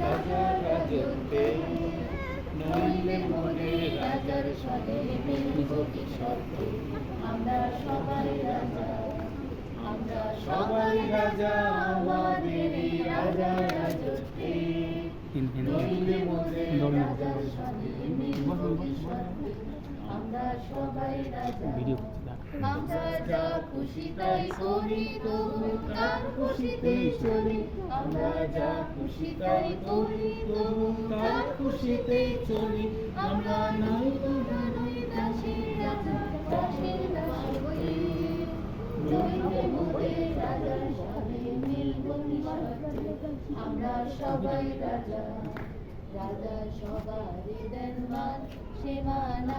রাজা রাজত্বে নইলে আমরা সবাই রাজা আমরা সবাই রাজা আমাদেরই রাজা রাজত্বে আমরা সবাই ভিডিও আমরা যা খুশি তাই করি, তবু তার খুশিতেই চলি। আমরা যা খুশি তাই করি, তবু তার খুশিতেই চলি। আমরা নাই তোরা আমরা সবাই রাজা রাজা সবারই দেন মান, সে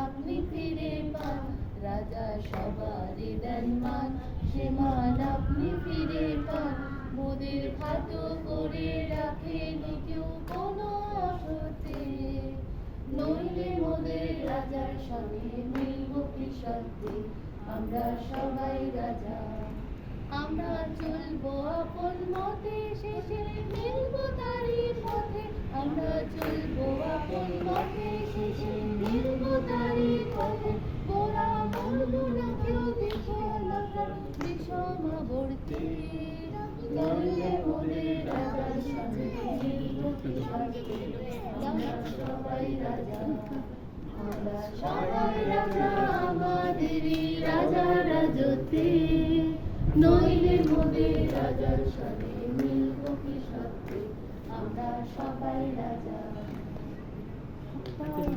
আপনি ফিরে পান। রাজা সবারই দেন মান, সে আপনি ফিরে পান। মোদের খাটো করে রাখেন কেউ কোনো অসতে নইলে মোদের রাজার সঙ্গে মিলব কি আমরা সবাই রাজা আমরা চলবো আপন মতে, শেষে মিলবো তারই পথে। আমরা চলবো আপন মতে, শেষে মিলবো তারই পথে। গোরা বলব না কেউ বিফলতার বিষমাবর্তী নইলে মোদের রাজার আমরা সবাই রাজা। আমরা সবাই রাজা, আমাদেরই রাজা নইলে মোদের রাজার সাথে মিলব কি আমরা সবাই রাজা।